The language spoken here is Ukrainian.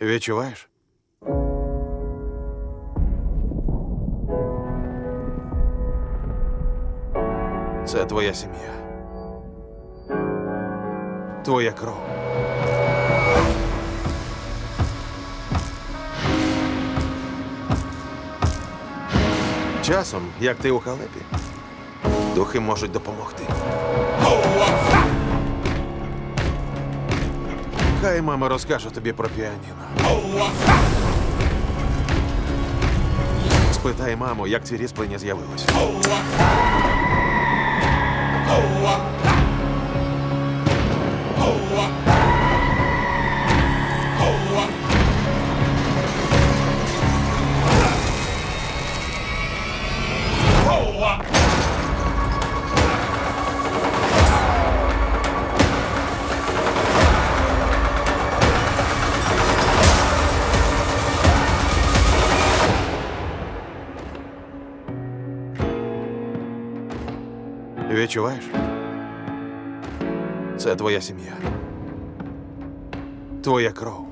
Відчуваєш? Це твоя сім'я. Твоя кров. Часом, як ти у халепі, духи можуть допомогти. Хай мама розкаже тобі про піаніно. Спитай маму, як ці різьблення з'явилися. Відчуваєш? Це твоя сім'я. Твоя кров.